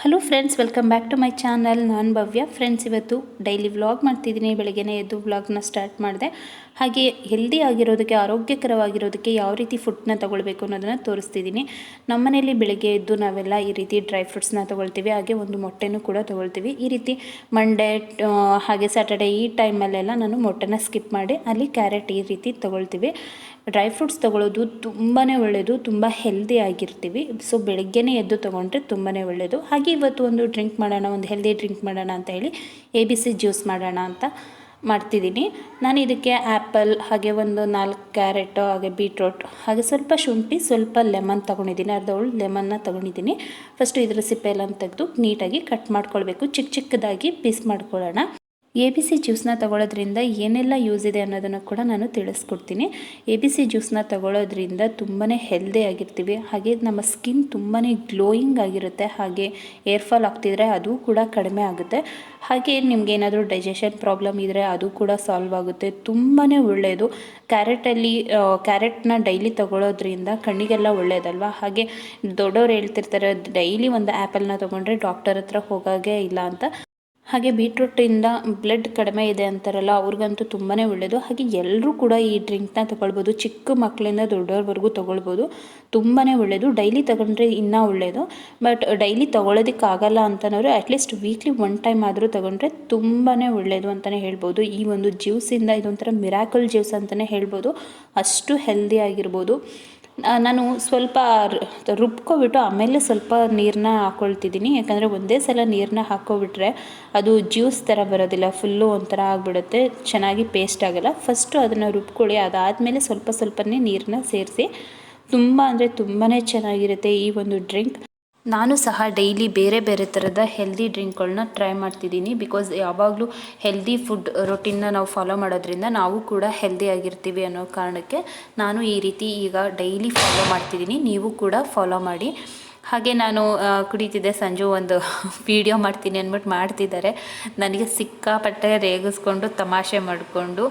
Hello friends welcome back to my channel ನಾನು Bhavya. Friends ಇವತ್ತು daily vlog ಮಾಡ್ತಿದ್ದೀನಿ. ಬೆಳಗ್ಗೆನೇ ಎದ್ದು ವ್ಲಾಗ್ನ ಸ್ಟಾರ್ಟ್ ಮಾಡಿದೆ. ಹಾಗೆ ಹೆಲ್ದಿ ಆಗಿರೋದಕ್ಕೆ, ಆರೋಗ್ಯಕರವಾಗಿರೋದಕ್ಕೆ ಯಾವ ರೀತಿ ಫುಡ್ನ ತೊಗೊಳ್ಬೇಕು ಅನ್ನೋದನ್ನು ತೋರಿಸ್ತಿದ್ದೀನಿ. ನಮ್ಮನೇಲಿ ಬೆಳಗ್ಗೆ ಎದ್ದು ನಾವೆಲ್ಲ ಈ ರೀತಿ ಡ್ರೈ ಫ್ರೂಟ್ಸ್ನ ತೊಗೊಳ್ತೀವಿ. ಹಾಗೆ ಒಂದು ಮೊಟ್ಟೆನೂ ಕೂಡ ತೊಗೊಳ್ತೀವಿ. ಈ ರೀತಿ ಮಂಡೇ ಹಾಗೆ ಸ್ಯಾಟರ್ಡೇ ಈ ಟೈಮಲ್ಲೆಲ್ಲ ನಾನು ಮೊಟ್ಟೆನ ಸ್ಕಿಪ್ ಮಾಡಿ ಅಲ್ಲಿ ಕ್ಯಾರೆಟ್ ಈ ರೀತಿ ತೊಗೊಳ್ತೀವಿ. ಡ್ರೈ ಫ್ರೂಟ್ಸ್ ತೊಗೊಳ್ಳೋದು ತುಂಬಾ ಒಳ್ಳೆಯದು ತುಂಬ ಹೆಲ್ದಿ ಆಗಿರ್ತೀವಿ. ಸೊ ಬೆಳಗ್ಗೆನೇ ಎದ್ದು ತೊಗೊಂಡ್ರೆ ತುಂಬಾ ಒಳ್ಳೆಯದು ಹಾಗೆ ಇವತ್ತು ಒಂದು ಡ್ರಿಂಕ್ ಮಾಡೋಣ, ಒಂದು ಹೆಲ್ದಿ ಡ್ರಿಂಕ್ ಮಾಡೋಣ ಅಂತ ಹೇಳಿ ಎ ಬಿ ಸಿ ಜ್ಯೂಸ್ ಮಾಡೋಣ ಅಂತ. ಮಾಡ್ತಿದ್ದೀನಿ. ನಾನು ಇದಕ್ಕೆ ಆ್ಯಪಲ್ ಹಾಗೆ ಒಂದು ನಾಲ್ಕು ಕ್ಯಾರೆಟು, ಹಾಗೆ ಬೀಟ್ರೋಟ್, ಹಾಗೆ ಸ್ವಲ್ಪ ಶುಂಠಿ, ಸ್ವಲ್ಪ ಲೆಮನ್ ತೊಗೊಂಡಿದ್ದೀನಿ. ಅರ್ಧ ಉಳ್ಳು ಲೆಮನ್ನ ತೊಗೊಂಡಿದ್ದೀನಿ. ಫಸ್ಟು ಇದರ ಸಿಪ್ಪೆ ಎಲ್ಲ ತೆಗೆದು ನೀಟಾಗಿ ಕಟ್ ಮಾಡ್ಕೊಳ್ಬೇಕು. ಚಿಕ್ಕ ಚಿಕ್ಕದಾಗಿ ಪೀಸ್ ಮಾಡ್ಕೊಳ್ಳೋಣ. ಎ ಬಿ ಸಿ ಜ್ಯೂಸ್ನ ತಗೊಳ್ಳೋದ್ರಿಂದ ಏನೆಲ್ಲ ಯೂಸ್ ಇದೆ ಅನ್ನೋದನ್ನು ಕೂಡ ನಾನು ತಿಳಿಸ್ಕೊಡ್ತೀನಿ. ಎ ಬಿ ಸಿ ಜ್ಯೂಸ್ನ ತಗೊಳ್ಳೋದ್ರಿಂದ ತುಂಬಾ ಹೆಲ್ದಿ ಆಗಿರ್ತೀವಿ. ಹಾಗೆ ನಮ್ಮ ಸ್ಕಿನ್ ತುಂಬಾ ಗ್ಲೋಯಿಂಗ್ ಆಗಿರುತ್ತೆ. ಹಾಗೆ ಏರ್ ಫಾಲ್ ಆಗ್ತಿದ್ರೆ ಅದು ಕೂಡ ಕಡಿಮೆ ಆಗುತ್ತೆ. ಹಾಗೆ ನಿಮ್ಗೆ ಏನಾದರೂ ಡೈಜೆಷನ್ ಪ್ರಾಬ್ಲಮ್ ಇದ್ದರೆ ಅದು ಕೂಡ ಸಾಲ್ವ್ ಆಗುತ್ತೆ. ತುಂಬಾ ಒಳ್ಳೆಯದು ಕ್ಯಾರೆಟಲ್ಲಿ ಕ್ಯಾರೆಟ್ನ ಡೈಲಿ ತಗೊಳ್ಳೋದ್ರಿಂದ ಕಣ್ಣಿಗೆಲ್ಲ ಒಳ್ಳೆಯದಲ್ವಾ ಹಾಗೆ ದೊಡ್ಡವ್ರು ಹೇಳ್ತಿರ್ತಾರೆ, ಡೈಲಿ ಒಂದು ಆ್ಯಪಲ್ನ ತೊಗೊಂಡ್ರೆ ಡಾಕ್ಟರ್ ಹತ್ರ ಹೋಗೋದೇ ಇಲ್ಲ ಅಂತ. ಹಾಗೆ ಬೀಟ್ರೂಟಿಂದ ಬ್ಲಡ್ ಕಡಿಮೆ ಇದೆ ಅಂತಾರಲ್ಲ, ಅವ್ರಿಗಂತೂ ತುಂಬಾ ಒಳ್ಳೆಯದು ಹಾಗೆ ಎಲ್ಲರೂ ಕೂಡ ಈ ಡ್ರಿಂಕ್ನ ತೊಗೊಳ್ಬೋದು, ಚಿಕ್ಕ ಮಕ್ಕಳಿಂದ ದೊಡ್ಡವ್ರವರೆಗೂ ತೊಗೊಳ್ಬೋದು ತುಂಬಾ ಒಳ್ಳೆಯದು ಡೈಲಿ ತಗೊಂಡ್ರೆ ಇನ್ನೂ ಒಳ್ಳೆಯದು ಬಟ್ ಡೈಲಿ ತೊಗೊಳೋದಕ್ಕಾಗಲ್ಲ ಅಂತನವರು at least weekly one time ಆದರೂ ತೊಗೊಂಡ್ರೆ ತುಂಬಾ ಒಳ್ಳೆಯದು ಅಂತಲೇ ಹೇಳ್ಬೋದು. ಈ ಒಂದು ಜ್ಯೂಸಿಂದ ಇದೊಂಥರ ಮಿರಾಕಲ್ ಜ್ಯೂಸ್ ಅಂತಲೇ ಹೇಳ್ಬೋದು. ಅಷ್ಟು ಹೆಲ್ದಿ ಆಗಿರ್ಬೋದು. ನಾನು ಸ್ವಲ್ಪ ರುಬ್ಕೊಬಿಟ್ಟು ಆಮೇಲೆ ಸ್ವಲ್ಪ ನೀರನ್ನ ಹಾಕ್ಕೊಳ್ತಿದ್ದೀನಿ ಯಾಕಂದರೆ ಒಂದೇ ಸಲ ನೀರನ್ನ ಹಾಕ್ಕೊಬಿಟ್ರೆ ಅದು ಜ್ಯೂಸ್ ಥರ ಬರೋದಿಲ್ಲ, ಫುಲ್ಲು ಒಂಥರ ಆಗಿಬಿಡುತ್ತೆ, ಚೆನ್ನಾಗಿ ಪೇಸ್ಟ್ ಆಗೋಲ್ಲ. ಫಸ್ಟು ಅದನ್ನು ರುಬ್ಕೊಳ್ಳಿ, ಅದಾದಮೇಲೆ ಸ್ವಲ್ಪ ಸ್ವಲ್ಪನೇ ನೀರನ್ನ ಸೇರಿಸಿ, ತುಂಬ ಅಂದರೆ ತುಂಬಾ ಚೆನ್ನಾಗಿರುತ್ತೆ ಈ ಒಂದು ಡ್ರಿಂಕ್. ನಾನು ಸಹ ಡೈಲಿ ಬೇರೆ ಬೇರೆ ಥರದ ಹೆಲ್ದಿ ಡ್ರಿಂಕ್ಗಳನ್ನ ಟ್ರೈ ಮಾಡ್ತಿದ್ದೀನಿ ಬಿಕಾಸ್ ಯಾವಾಗಲೂ ಹೆಲ್ದಿ ಫುಡ್ ರೊಟೀನ್ನ ನಾವು ಫಾಲೋ ಮಾಡೋದ್ರಿಂದ ನಾವು ಕೂಡ ಹೆಲ್ದಿ ಆಗಿರ್ತೀವಿ ಅನ್ನೋ ಕಾರಣಕ್ಕೆ ನಾನು ಈ ರೀತಿ ಈಗ ಡೈಲಿ ಫಾಲೋ ಮಾಡ್ತಿದ್ದೀನಿ. ನೀವು ಕೂಡ ಫಾಲೋ ಮಾಡಿ. ಹಾಗೆ ನಾನು ಕುಡಿತಿದ್ದೆ ಸಂಜು ಒಂದು ವಿಡಿಯೋ ಮಾಡ್ತೀನಿ ಅಂದ್ಬಿಟ್ಟು ಮಾಡ್ತಿದ್ದಾರೆ. ನನಗೆ ಸಿಕ್ಕಾಪಟ್ಟೆ ರೇಗಿಸ್ಕೊಂಡು ತಮಾಷೆ ಮಾಡಿಕೊಂಡು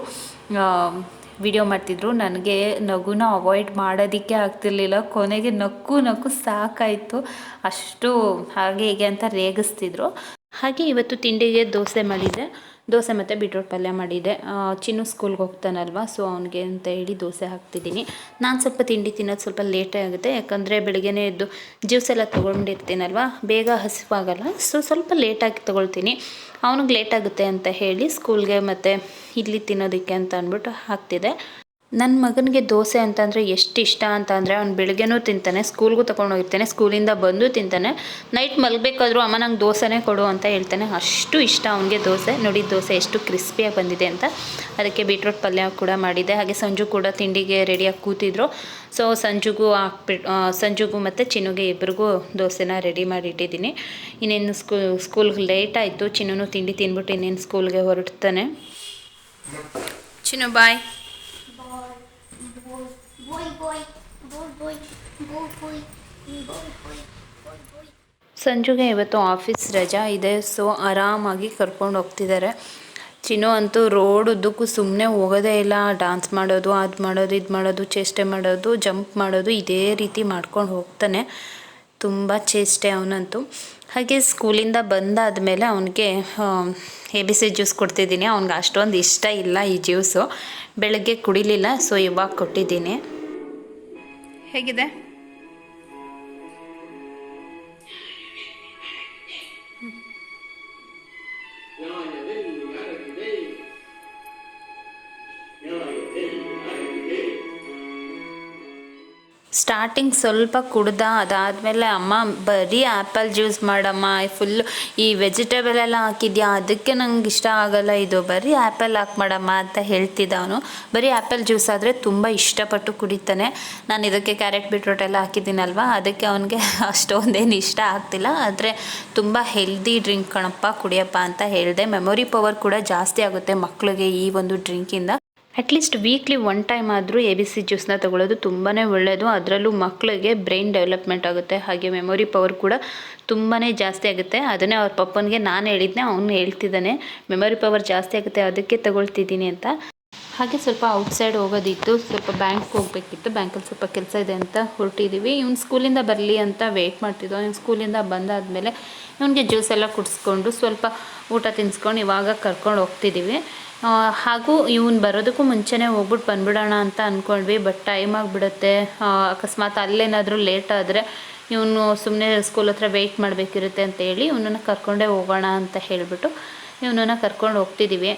ವಿಡಿಯೋ ಮಾಡ್ತಿದ್ರು. ನನಗೆ ನಗುನ ಅವಾಯ್ಡ್ ಮಾಡೋದಕ್ಕೆ ಆಗ್ತಿರ್ಲಿಲ್ಲ. ಕೊನೆಗೆ ನಕ್ಕು ನಕ್ಕು ಸಾಕಾಯಿತು. ಅಷ್ಟು ಹಾಗೆ ಹೀಗೆ ಅಂತ ರೇಗಿಸ್ತಿದ್ರು. ಹಾಗೆ ಇವತ್ತು ತಿಂಡಿಗೆ ದೋಸೆ ಮಾಡಿದ್ದೆ ದೋಸೆ ಮತ್ತು ಬೀಟ್ರೋಟ್ ಪಲ್ಯ ಮಾಡಿದ್ದೆ ಆ, ಚಿನ್ನು ಸ್ಕೂಲ್ಗೆ ಹೋಗ್ತಾನಲ್ವ ಸೊ ಅವನಿಗೆ ಅಂತ ಹೇಳಿ ದೋಸೆ ಹಾಕ್ತಿದ್ದೀನಿ. ನಾನು ಸ್ವಲ್ಪ ತಿಂಡಿ ತಿನ್ನೋದು ಸ್ವಲ್ಪ ಲೇಟೇ ಆಗುತ್ತೆ ಯಾಕಂದರೆ ಬೆಳಗ್ಗೆನೇ ಎದ್ದು ಜ್ಯೂಸ್ ಎಲ್ಲ ತೊಗೊಂಡಿರ್ತೀನಲ್ವ ಬೇಗ ಹಸಿವಾಗಲ್ಲ ಸೊ ಸ್ವಲ್ಪ ಲೇಟಾಗಿ ತೊಗೊಳ್ತೀನಿ. ಅವನಿಗೆ ಲೇಟಾಗುತ್ತೆ ಅಂತ ಹೇಳಿ ಸ್ಕೂಲ್ಗೆ ಮತ್ತು ಇಲ್ಲಿ ತಿನ್ನೋದಕ್ಕೆ ಅಂತ ಅಂದ್ಬಿಟ್ಟು ಹಾಕ್ತಿದ್ದೆ ನನ್ನ ಮಗನಿಗೆ ದೋಸೆ ಅಂತಂದರೆ ಎಷ್ಟು ಇಷ್ಟ ಅಂತ ಅಂದರೆ ಅವ್ನು ಬೆಳಗ್ಗೆನೂ ತಿಂತಾನೆ ಸ್ಕೂಲ್ಗೂ ತೊಗೊಂಡು ಹೋಗಿರ್ತಾನೆ ಸ್ಕೂಲಿಂದ ಬಂದು ತಿಂತಾನೆ. ನೈಟ್ ಮಲಗಬೇಕಾದ್ರೂ ಅಮ್ಮ ನಂಗೆ ದೋಸೆನೇ ಕೊಡು ಅಂತ ಹೇಳ್ತಾನೆ. ಅಷ್ಟು ಇಷ್ಟ ಅವನಿಗೆ ದೋಸೆ, ನೋಡಿ ದೋಸೆ ಎಷ್ಟು ಕ್ರಿಸ್ಪಿಯಾಗಿ ಬಂದಿದೆ ಅಂತ. ಅದಕ್ಕೆ ಬೀಟ್ರೋಟ್ ಪಲ್ಯ ಕೂಡ ಮಾಡಿದ್ದೆ, ಹಾಗೆ ಸಂಜು ಕೂಡ ತಿಂಡಿಗೆ ರೆಡಿಯಾಗಿ ಕೂತಿದ್ರು. ಸೊ ಸಂಜುಗೂ ಹಾಕ್ಬಿಟ್ಟು ಸಂಜುಗೂ ಮತ್ತು ಚಿನ್ನುಗೆ ಇಬ್ಬರಿಗೂ ದೋಸೆನ ರೆಡಿ ಮಾಡಿ ಇಟ್ಟಿದ್ದೀನಿ. ಇನ್ನೇನು ಸ್ಕೂ ಸ್ಕೂಲ್ಗೆ ಲೇಟ್ ಆಯಿತು ಚಿನ್ನೂ ತಿಂಡಿ ತಿನ್ಬಿಟ್ಟು ಇನ್ನೇನು ಸ್ಕೂಲ್ಗೆ ಹೊರಡ್ತಾನೆ. ಚಿನ್ನು ಬಾಯ್ ಸಂಜುಗೆ ಇವತ್ತು ಆಫೀಸ್ ರಜಾ ಇದೆ, ಸೊ ಆರಾಮಾಗಿ ಕರ್ಕೊಂಡು ಹೋಗ್ತಿದ್ದಾರೆ. ಚಿನ್ನು ಅಂತೂ ರೋಡ್ ಉದ್ದಕ್ಕೂ ಸುಮ್ಮನೆ ಹೋಗೋದೇ ಇಲ್ಲ. ಡಾನ್ಸ್ ಮಾಡೋದು, ಅದು ಮಾಡೋದು, ಇದು ಮಾಡೋದು, ಚೇಷ್ಟೆ ಮಾಡೋದು, ಜಂಪ್ ಮಾಡೋದು, ಇದೇ ರೀತಿ ಮಾಡ್ಕೊಂಡು ಹೋಗ್ತಾನೆ. ತುಂಬ ಚೇಷ್ಟೆ ಅವನಂತೂ. ಹಾಗೆ ಸ್ಕೂಲಿಂದ ಬಂದಾದಮೇಲೆ ಅವನಿಗೆ ಎ ಬಿ ಸಿ ಜ್ಯೂಸ್ ಕೊಡ್ತಿದ್ದೀನಿ. ಅವ್ನಿಗೆ ಅಷ್ಟೊಂದು ಇಷ್ಟ ಇಲ್ಲ ಈ ಜ್ಯೂಸು. ಬೆಳಗ್ಗೆ ಕುಡಿಲಿಲ್ಲ, ಸೊ ಇವಾಗ ಕೊಟ್ಟಿದ್ದೀನಿ. ಹೇಗಿದೆ? ಸ್ಟಾರ್ಟಿಂಗ್ ಸ್ವಲ್ಪ ಕುಡ್ದ, ಅದಾದಮೇಲೆ ಅಮ್ಮ, ಬರೀ ಆ್ಯಪಲ್ ಜ್ಯೂಸ್ ಮಾಡಮ್ಮ ಫುಲ್ ಈ ವೆಜಿಟೇಬಲ್ ಎಲ್ಲ ಹಾಕಿದ್ಯಾ? ಅದಕ್ಕೆ ನಂಗೆ ಇಷ್ಟ ಆಗಲ್ಲ ಇದು. ಬರೀ ಆ್ಯಪಲ್ ಹಾಕಿ ಮಾಡಮ್ಮ, ಅಂತ ಹೇಳ್ತಿದ್ದ ಅವನು. ಬರೀ ಆ್ಯಪಲ್ ಜ್ಯೂಸ್ ಆದರೆ ತುಂಬ ಇಷ್ಟಪಟ್ಟು ಕುಡಿತಾನೆ. ನಾನು ಇದಕ್ಕೆ ಕ್ಯಾರೆಟ್ ಬೀಟ್ರೋಟ್ ಎಲ್ಲ ಹಾಕಿದ್ದೀನಲ್ವ? ಅದಕ್ಕೆ ಅವನಿಗೆ ಅಷ್ಟೊಂದೇನು ಇಷ್ಟ ಆಗ್ತಿಲ್ಲ. ಆದರೆ ತುಂಬ ಹೆಲ್ದಿ ಡ್ರಿಂಕ್ ಕಣಪ್ಪ, ಕುಡಿಯಪ್ಪ ಅಂತ ಹೇಳಿದೆ. ಮೆಮೊರಿ ಪವರ್ ಕೂಡ ಜಾಸ್ತಿ ಆಗುತ್ತೆ ಮಕ್ಕಳಿಗೆ ಈ ಒಂದು ಡ್ರಿಂಕಿಂದ at least weekly one time ಆದರೂ ಎ ಬಿ ಸಿ ಜ್ಯೂಸ್ನ ತಗೊಳ್ಳೋದು ತುಂಬಾ ಒಳ್ಳೆಯದು ಅದರಲ್ಲೂ ಮಕ್ಕಳಿಗೆ ಬ್ರೈನ್ ಡೆವಲಪ್ಮೆಂಟ್ ಆಗುತ್ತೆ. ಹಾಗೆ ಮೆಮೊರಿ ಪವರ್ ಕೂಡ ತುಂಬಾ ಜಾಸ್ತಿ ಆಗುತ್ತೆ. ಅದನ್ನೇ ಅವ್ರ ಪಪ್ಪನಿಗೆ ನಾನು ಹೇಳಿದ್ನೆ, ಅವನು ಹೇಳ್ತಿದ್ದಾನೆ ಮೆಮೊರಿ ಪವರ್ ಜಾಸ್ತಿ ಆಗುತ್ತೆ, ಅದಕ್ಕೆ ತಗೊಳ್ತಿದ್ದೀನಿ ಅಂತ. ಹಾಗೆ ಸ್ವಲ್ಪ ಔಟ್ಸೈಡ್ ಹೋಗೋದಿತ್ತು, ಸ್ವಲ್ಪ ಬ್ಯಾಂಕ್ ಹೋಗಬೇಕಿತ್ತು ಬ್ಯಾಂಕಲ್ಲಿ ಸ್ವಲ್ಪ ಕೆಲಸ ಇದೆ ಅಂತ ಹೊರಟಿದ್ದೀವಿ ಇವ್ನು ಸ್ಕೂಲಿಂದ ಬರಲಿ ಅಂತ ವೆಯ್ಟ್ ಮಾಡ್ತಿದ್ದೋ ಇವ್ನು ಸ್ಕೂಲಿಂದ ಬಂದಾದಮೇಲೆ ಇವನಿಗೆ ಜ್ಯೂಸ್ ಎಲ್ಲ ಕುಡಿಸ್ಕೊಂಡು ಸ್ವಲ್ಪ ಊಟ ತಿನ್ಸ್ಕೊಂಡು ಇವಾಗ ಕರ್ಕೊಂಡು ಹೋಗ್ತಿದ್ದೀವಿ ಹಾಗೂ ಇವನು ಬರೋದಕ್ಕೂ ಮುಂಚೆನೇ ಹೋಗ್ಬಿಟ್ಟು ಬಂದ್ಬಿಡೋಣ ಅಂತ ಅಂದ್ಕೊಂಡ್ವಿ ಬಟ್ ಟೈಮ್ ಆಗಿಬಿಡುತ್ತೆ. ಅಕಸ್ಮಾತ್ ಅಲ್ಲೇನಾದರೂ ಲೇಟ್ ಆದರೆ ಇವನು ಸುಮ್ಮನೆ ಸ್ಕೂಲ್ ಹತ್ರ ವೆಯ್ಟ್ ಮಾಡಬೇಕಿರುತ್ತೆ ಅಂತ ಹೇಳಿ ಇವನನ್ನು ಕರ್ಕೊಂಡೇ ಹೋಗೋಣ ಅಂತ ಹೇಳಿಬಿಟ್ಟು ಇವನನ್ನು ಕರ್ಕೊಂಡು ಹೋಗ್ತಿದ್ದೀವಿ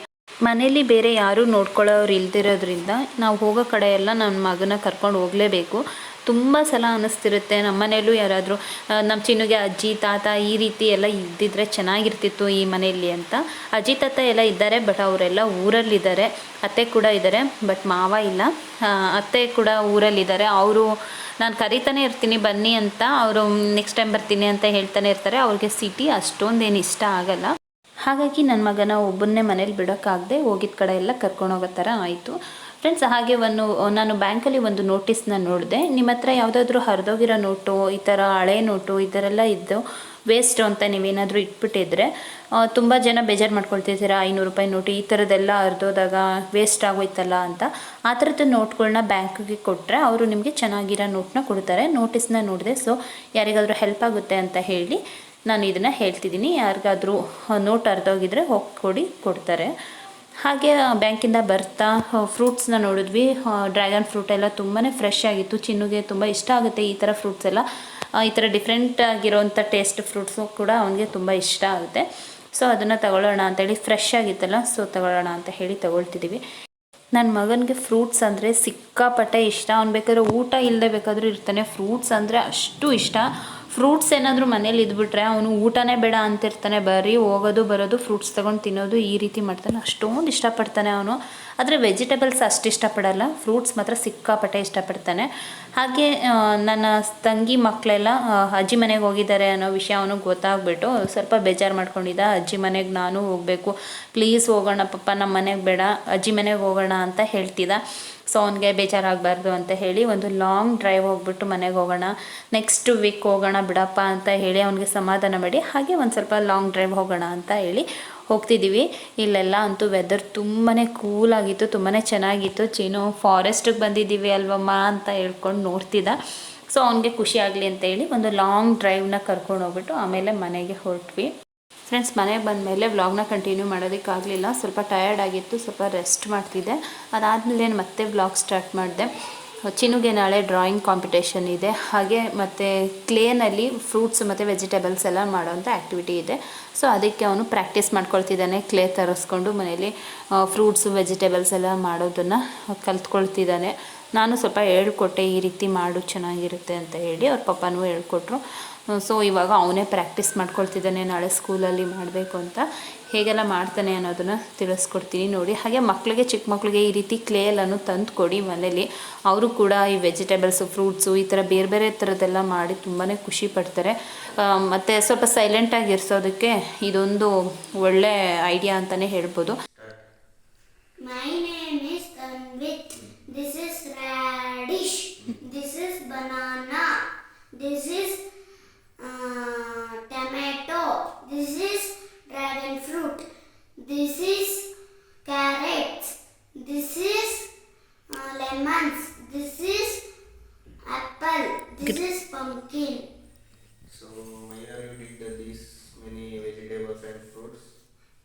ಮನೇಲಿ ಬೇರೆ ಯಾರೂ ನೋಡ್ಕೊಳ್ಳೋರು ಇಲ್ದಿರೋದ್ರಿಂದ ನಾವು ಹೋಗೋ ಕಡೆ ಎಲ್ಲ ನನ್ನ ಮಗನ ಕರ್ಕೊಂಡು ಹೋಗಲೇಬೇಕು. ತುಂಬ ಸಲ ಅನ್ನಿಸ್ತಿರುತ್ತೆ ನಮ್ಮ ಮನೇಲೂ ಯಾರಾದರೂ ನಮ್ಮ ಚಿನ್ನುಗೆ ಅಜ್ಜಿ, ತಾತ ಈ ರೀತಿ ಎಲ್ಲ ಇದ್ದಿದ್ರೆ ಚೆನ್ನಾಗಿರ್ತಿತ್ತು ಈ ಮನೆಯಲ್ಲಿ ಅಂತ. ಅಜ್ಜಿ, ತಾತ ಎಲ್ಲ ಇದ್ದಾರೆ, ಬಟ್ ಅವರೆಲ್ಲ ಊರಲ್ಲಿದ್ದಾರೆ. ಅತ್ತೆ ಕೂಡ ಇದ್ದಾರೆ, ಬಟ್ ಮಾವ ಇಲ್ಲ. ಅತ್ತೆ ಕೂಡ ಊರಲ್ಲಿದ್ದಾರೆ. ಅವರು, ನಾನು ಕರಿತಾನೆ ಇರ್ತೀನಿ, ಬನ್ನಿ ಅಂತ. ಅವರು, ನೆಕ್ಸ್ಟ್ ಟೈಮ್ ಬರ್ತೀನಿ ಅಂತ ಹೇಳ್ತಾನೆ ಇರ್ತಾರೆ. ಅವ್ರಿಗೆ ಸಿಟಿ ಅಷ್ಟೊಂದೇನು ಇಷ್ಟ ಆಗಲ್ಲ. ಹಾಗಾಗಿ ನನ್ನ ಮಗನ ಒಬ್ಬನ್ನೇ ಮನೇಲಿ ಬಿಡೋಕ್ಕಾಗದೆ ಹೋಗಿದ್ದ ಕಡೆ ಎಲ್ಲ ಕರ್ಕೊಂಡು ಹೋಗೋ ಥರ ಆಯಿತು. ಫ್ರೆಂಡ್ಸ್ ಹಾಗೆ ಒಂದು, ನಾನು ಬ್ಯಾಂಕಲ್ಲಿ ಒಂದು ನೋಟಿಸ್ನ ನೋಡಿದೆ. ನಿಮ್ಮ ಹತ್ರ ಯಾವುದಾದ್ರೂ ಹರಿದೋಗಿರೋ ನೋಟು, ಈ ಥರ ಹಳೆ ನೋಟು, ಈ ಥರ ಎಲ್ಲ ಇದ್ದು ವೇಸ್ಟ್ ಅಂತ ನೀವೇನಾದರೂ ಇಟ್ಬಿಟ್ಟಿದ್ರೆ ತುಂಬ ಜನ ಬೇಜಾರು ಮಾಡ್ಕೊಳ್ತಿದ್ದೀರಾ ಐನೂರು ರೂಪಾಯಿ ನೋಟು, ಈ ಥರದ್ದೆಲ್ಲ ಹರಿದೋದಾಗ ವೇಸ್ಟ್ ಆಗೋಯ್ತಲ್ಲ ಅಂತ. ಆ ಥರದ ನೋಟ್ಗಳನ್ನ ಬ್ಯಾಂಕಿಗೆ ಕೊಟ್ಟರೆ ಅವರು ನಿಮಗೆ ಚೆನ್ನಾಗಿರೋ ನೋಟ್ನ ಕೊಡ್ತಾರೆ. ನೋಟಿಸ್ನ ನೋಡಿದೆ ಸೊ ಯಾರಿಗಾದರೂ ಹೆಲ್ಪ್ ಆಗುತ್ತೆ ಅಂತ ಹೇಳಿ. ನಾನು ಇದನ್ನು ಹೇಳ್ತಿದ್ದೀನಿ. ಯಾರಿಗಾದರೂ ನೋಟ್ ಅರ್ಧೋಗಿದ್ರೆ ಹೋಗಿ ಕೊಡಿ ಕೊಡ್ತಾರೆ. ಹಾಗೆ ಬ್ಯಾಂಕಿಂದ ಬರ್ತಾ ಫ್ರೂಟ್ಸ್ನ ನೋಡಿದ್ವಿ. ಡ್ರ್ಯಾಗನ್ ಫ್ರೂಟ್ ಎಲ್ಲ ತುಂಬಾ ಫ್ರೆಶ್ ಆಗಿತ್ತು. ಚಿನ್ನುಗೆ ತುಂಬ ಇಷ್ಟ ಆಗುತ್ತೆ ಈ ಥರ ಫ್ರೂಟ್ಸ್ ಎಲ್ಲ. ಈ ಥರ ಡಿಫ್ರೆಂಟ್ ಆಗಿರೋಂಥ ಟೇಸ್ಟ್ ಫ್ರೂಟ್ಸು ಕೂಡ ಅವನಿಗೆ ತುಂಬ ಇಷ್ಟ ಆಗುತ್ತೆ. ಸೊ, ಅದನ್ನು ತಗೊಳ್ಳೋಣ ಅಂತೇಳಿ ಫ್ರೆಶ್ ಆಗಿತ್ತಲ್ಲ, ಸೊ ತಗೊಳ್ಳೋಣ ಅಂತ ಹೇಳಿ ತಗೊಳ್ತಿದ್ದೀವಿ ನನ್ನ ಮಗನಿಗೆ ಫ್ರೂಟ್ಸ್ ಅಂದರೆ ಸಿಕ್ಕಾಪಟ್ಟೆ ಇಷ್ಟ. ಅವ್ನು ಬೇಕಾದ್ರೆ ಊಟ ಇಲ್ಲದೆ ಬೇಕಾದರೂ ಇರ್ತಾನೆ. ಫ್ರೂಟ್ಸ್ ಅಂದರೆ ಅಷ್ಟು ಇಷ್ಟ. ಫ್ರೂಟ್ಸ್ ಏನಾದರೂ ಮನೇಲಿ ಇದ್ಬಿಟ್ರೆ ಅವನು ಊಟನೇ ಬೇಡ ಅಂತಿರ್ತಾನೆ, ಬರೀ ಹೋಗೋದು, ಬರೋದು, ಫ್ರೂಟ್ಸ್ ತೊಗೊಂಡು ತಿನ್ನೋದು ಈ ರೀತಿ ಮಾಡ್ತಾನೆ. ಅಷ್ಟೊಂದು ಇಷ್ಟಪಡ್ತಾನೆ ಅವನು. ಆದರೆ ವೆಜಿಟೇಬಲ್ಸ್ ಅಷ್ಟು ಇಷ್ಟಪಡಲ್ಲ. ಫ್ರೂಟ್ಸ್ ಮಾತ್ರ ಸಿಕ್ಕಾಪಟ್ಟೆ ಇಷ್ಟಪಡ್ತಾನೆ. ಹಾಗೆ ನನ್ನ ತಂಗಿ ಮಕ್ಕಳೆಲ್ಲ ಅಜ್ಜಿ ಮನೆಗೆ ಹೋಗಿದ್ದಾರೆ ಅನ್ನೋ ವಿಷಯ ಅವನು ಗೊತ್ತಾಗ್ಬಿಟ್ಟು ಸ್ವಲ್ಪ ಬೇಜಾರು ಮಾಡ್ಕೊಂಡಿದ್ದ. ಅಜ್ಜಿ ಮನೆಗೆ ನಾನು ಹೋಗಬೇಕು. ಪ್ಲೀಸ್ ಹೋಗೋಣ ಪಪ್ಪ ನಮ್ಮ ಮನೆಗೆ ಬೇಡ. ಅಜ್ಜಿ ಮನೆಗೆ ಹೋಗೋಣ ಅಂತ ಹೇಳ್ತಿದ್ದ. ಸೊ ಅವನಿಗೆ ಬೇಜಾರಾಗಬಾರ್ದು ಅಂತ ಹೇಳಿ ಒಂದು ಲಾಂಗ್ ಡ್ರೈವ್ ಹೋಗ್ಬಿಟ್ಟು ಮನೆಗೆ ಹೋಗೋಣ. ನೆಕ್ಸ್ಟ್ ವೀಕ್ ಹೋಗೋಣ ಬಿಡಪ್ಪ ಅಂತ ಹೇಳಿ ಅವನಿಗೆ ಸಮಾಧಾನ ಮಾಡಿ ಹಾಗೆ ಒಂದು ಸ್ವಲ್ಪ ಲಾಂಗ್ ಡ್ರೈವ್ ಹೋಗೋಣ ಅಂತ ಹೇಳಿ ಹೋಗ್ತಿದ್ದೀವಿ ಇಲ್ಲೆಲ್ಲ ಅಂತೂ ವೆದರ್ ತುಂಬಾ ಕೂಲಾಗಿತ್ತು ತುಂಬಾ ಚೆನ್ನಾಗಿತ್ತು. ಚೀನು ಫಾರೆಸ್ಟಿಗೆ ಬಂದಿದ್ದೀವಿ ಅಲ್ವಮ್ಮ ಅಂತ ಹೇಳ್ಕೊಂಡು ನೋಡ್ತಿದ್ದ. ಸೊ ಅವನಿಗೆ ಖುಷಿ ಆಗಲಿ ಅಂತ ಹೇಳಿ ಒಂದು ಲಾಂಗ್ ಡ್ರೈವ್ನ ಕರ್ಕೊಂಡು ಹೋಗ್ಬಿಟ್ಟು ಆಮೇಲೆ ಮನೆಗೆ ಹೊರಟ್ವಿ. ಫ್ರೆಂಡ್ಸ್ ಮನೆಗೆ ಬಂದಮೇಲೆ ವ್ಲಾಗ್ನ ಕಂಟಿನ್ಯೂ ಮಾಡೋದಕ್ಕಾಗಲಿಲ್ಲ. ಸ್ವಲ್ಪ ಟಯರ್ಡ್ ಆಗಿತ್ತು, ಸ್ವಲ್ಪ ರೆಸ್ಟ್ ಮಾಡ್ತಿದ್ದೆ. ಅದಾದಮೇಲೆ ಮತ್ತೆ ವ್ಲಾಗ್ ಸ್ಟಾರ್ಟ್ ಮಾಡಿದೆ. ಚಿನ್ನುಗೆ ನಾಳೆ ಡ್ರಾಯಿಂಗ್ ಕಾಂಪಿಟೇಷನ್ ಇದೆ. ಹಾಗೆ ಮತ್ತು ಕ್ಲೇನಲ್ಲಿ ಫ್ರೂಟ್ಸ್ ಮತ್ತು ವೆಜಿಟೇಬಲ್ಸ್ ಎಲ್ಲ ಮಾಡೋವಂಥ ಆ್ಯಕ್ಟಿವಿಟಿ ಇದೆ. ಸೊ ಅದಕ್ಕೆ ಅವನು ಪ್ರಾಕ್ಟೀಸ್ ಮಾಡ್ಕೊಳ್ತಿದ್ದಾನೆ. ಕ್ಲೇ ತರಿಸ್ಕೊಂಡು ಮನೇಲಿ ಫ್ರೂಟ್ಸು ವೆಜಿಟೇಬಲ್ಸ್ ಎಲ್ಲ ಮಾಡೋದನ್ನು ಕಲ್ತ್ಕೊಳ್ತಿದ್ದಾನೆ. ನಾನು ಸ್ವಲ್ಪ ಹೇಳ್ಕೊಟ್ಟೆ, ಈ ರೀತಿ ಮಾಡು, ಚೆನ್ನಾಗಿರುತ್ತೆ ಅಂತ ಹೇಳಿ. ಅವ್ರ ಪಪ್ಪನೂ ಹೇಳ್ಕೊಟ್ರು. ಸೊ ಇವಾಗ ಅವನೇ ಪ್ರಾಕ್ಟೀಸ್ ಮಾಡ್ಕೊಳ್ತಿದ್ದಾನೆ, ನಾಳೆ ಸ್ಕೂಲಲ್ಲಿ ಮಾಡಬೇಕು ಅಂತ. ಹೇಗೆಲ್ಲ ಮಾಡ್ತಾನೆ ಅನ್ನೋದನ್ನು ತಿಳಿಸ್ಕೊಡ್ತೀನಿ ನೋಡಿ. ಹಾಗೆ ಮಕ್ಕಳಿಗೆ ಚಿಕ್ಕ ಮಕ್ಕಳಿಗೆ ಈ ರೀತಿ ಕ್ಲೇ ಎಲ್ಲನೂ ತಂದು ಕೊಡಿ ಮನೇಲಿ. ಅವರು ಕೂಡ ಈ ವೆಜಿಟೇಬಲ್ಸು ಫ್ರೂಟ್ಸು ಈ ಥರ ಬೇರೆ ಬೇರೆ ಥರದ್ದೆಲ್ಲ ಮಾಡಿ ತುಂಬಾ ಖುಷಿ ಪಡ್ತಾರೆ. ಮತ್ತು ಸ್ವಲ್ಪ ಸೈಲೆಂಟಾಗಿ ಇರಿಸೋದಕ್ಕೆ ಇದೊಂದು ಒಳ್ಳೆ ಐಡಿಯಾ ಅಂತಲೇ ಹೇಳ್ಬೋದು My name is Tanvit. This is radish. This is banana. This is uh, tomato. This is dragon fruit. This is carrots. This is uh, lemons. This is apple. This is pumpkin. So why are you did the- these many vegetables and fruits?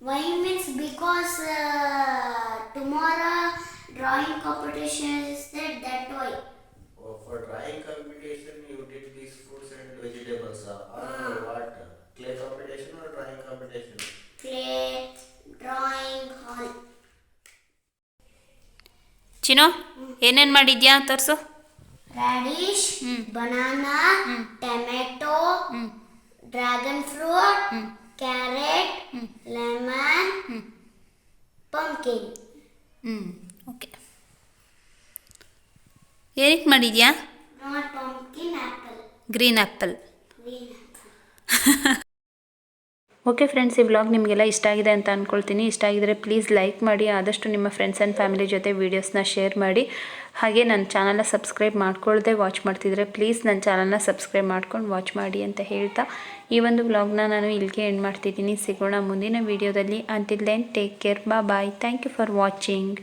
Why means because uh, tomorrow drawing competition is there that why. Oh, for drawing competition you did these fruits and vegetables uh, or what? Clay competition or drawing competition? Clay, drawing, hall. ಚಿನೋ ಏನೇನು ಮಾಡಿದ್ಯಾ ತೋರಿಸು Radish, banana, tomato, dragon fruit, carrot, lemon, pumpkin. ಹ್ಞೂ okay ಏನಕ್ಕೆ ಮಾಡಿದ್ಯಾ Not pumpkin, apple. Green apple Green apple. Okay friends, ಈ vlog ನಿಮಗೆಲ್ಲ ಇಷ್ಟ ಆಗಿದೆ ಅಂತ ಅಂದ್ಕೊಳ್ತೀನಿ ಇಷ್ಟ ಆಗಿದ್ರೆ ಪ್ಲೀಸ್ ಲೈಕ್ ಮಾಡಿ, ಆದಷ್ಟು ನಿಮ್ಮ ಫ್ರೆಂಡ್ಸ್ ಆ್ಯಂಡ್ ಫ್ಯಾಮಿಲಿ ಜೊತೆ ವೀಡಿಯೋಸ್ನ ಶೇರ್ ಮಾಡಿ. ಹಾಗೆ ನನ್ನ ಚಾನಲ್ನ ಸಬ್ಸ್ಕ್ರೈಬ್ ಮಾಡ್ಕೊಳ್ಳದೆ ವಾಚ್ ಮಾಡ್ತಿದ್ರೆ ಪ್ಲೀಸ್ ನನ್ನ ಚಾನಲ್ನ ಸಬ್ಸ್ಕ್ರೈಬ್ ಮಾಡ್ಕೊಂಡು ವಾಚ್ ಮಾಡಿ ಅಂತ ಹೇಳ್ತಾ. ಈ ಒಂದು ವ್ಲಾಗ್ನ ನಾನು ಇಲ್ಲಿಗೆ ಎಂಡ್ ಮಾಡ್ತಿದ್ದೀನಿ. ಸಿಗೋಣ ಮುಂದಿನ ವೀಡಿಯೋದಲ್ಲಿ ಅಂಟಿಲ್ ದೆನ್ ಟೇಕ್ ಕೇರ್ ಬಾ bye thank you for watching